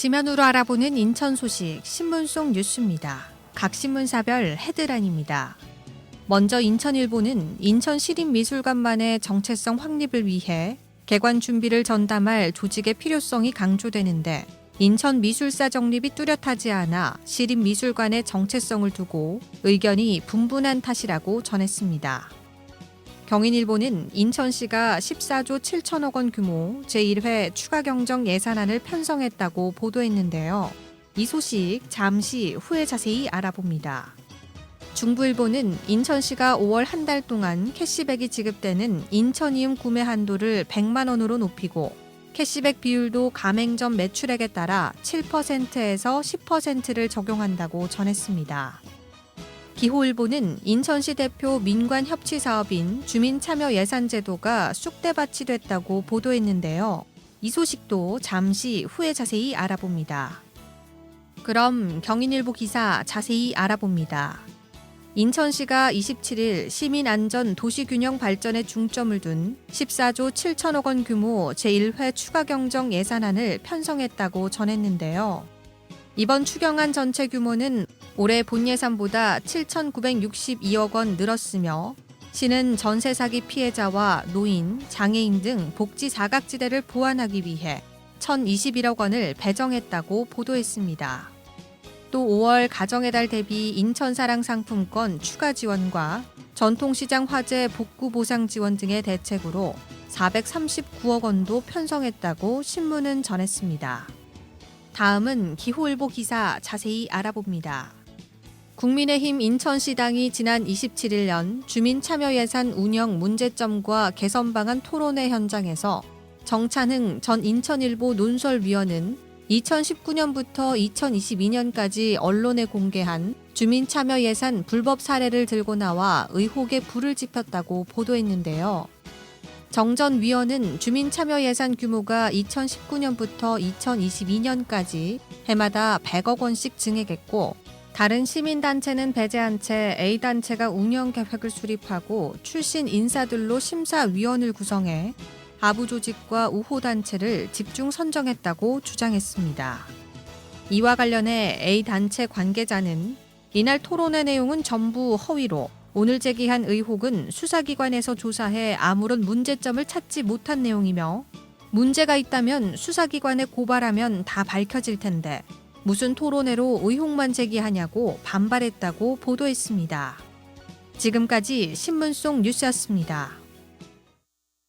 지면으로 알아보는 인천 소식 신문 속 뉴스입니다. 각 신문사별 헤드라인입니다. 먼저 인천일보는 인천 시립미술관만의 정체성 확립을 위해 개관 준비를 전담할 조직의 필요성이 강조되는데 인천 미술사 정립이 뚜렷하지 않아 시립미술관의 정체성을 두고 의견이 분분한 탓이라고 전했습니다. 경인일보는 인천시가 14조 7천억 원 규모 제1회 추가 경정 예산안을 편성했다고 보도했는데요. 이 소식 잠시 후에 자세히 알아봅니다. 중부일보는 인천시가 5월 한 달 동안 캐시백이 지급되는 인천이음 구매 한도를 100만 원으로 높이고 캐시백 비율도 가맹점 매출액에 따라 7%에서 10%를 적용한다고 전했습니다. 기호일보는 인천시 대표 민관 협치 사업인 주민참여 예산제도가 쑥대밭이 됐다고 보도했는데요. 이 소식도 잠시 후에 자세히 알아봅니다. 그럼 경인일보 기사 자세히 알아봅니다. 인천시가 27일 시민안전 도시균형 발전에 중점을 둔 14조 7천억 원 규모 제1회 추가 경정 예산안을 편성했다고 전했는데요. 이번 추경안 전체 규모는 올해 본 예산보다 7,962억 원 늘었으며 시는 전세 사기 피해자와 노인, 장애인 등 복지 사각지대를 보완하기 위해 1,021억 원을 배정했다고 보도했습니다. 또 5월 가정의 달 대비 인천 사랑 상품권 추가 지원과 전통시장 화재 복구 보상 지원 등의 대책으로 439억 원도 편성했다고 신문은 전했습니다. 다음은 기호일보 기사 자세히 알아봅니다. 국민의힘 인천시당이 지난 27일 주민 참여 예산 운영 문제점과 개선 방안 토론회 현장에서 정찬흥 전 인천일보 논설위원은 2019년부터 2022년까지 언론에 공개한 주민 참여 예산 불법 사례를 들고 나와 의혹에 불을 지폈다고 보도했는데요. 정전 위원은 주민 참여 예산 규모가 2019년부터 2022년까지 해마다 100억 원씩 증액했고 다른 시민단체는 배제한 채 A단체가 운영 계획을 수립하고 출신 인사들로 심사위원을 구성해 아부 조직과 우호 단체를 집중 선정했다고 주장했습니다. 이와 관련해 A 단체 관계자는 이날 토론회 내용은 전부 허위로 오늘 제기한 의혹은 수사기관에서 조사해 아무런 문제점을 찾지 못한 내용이며 문제가 있다면 수사기관에 고발하면 다 밝혀질 텐데 무슨 토론회로 의혹만 제기하냐고 반발했다고 보도했습니다. 지금까지 신문 속 뉴스였습니다.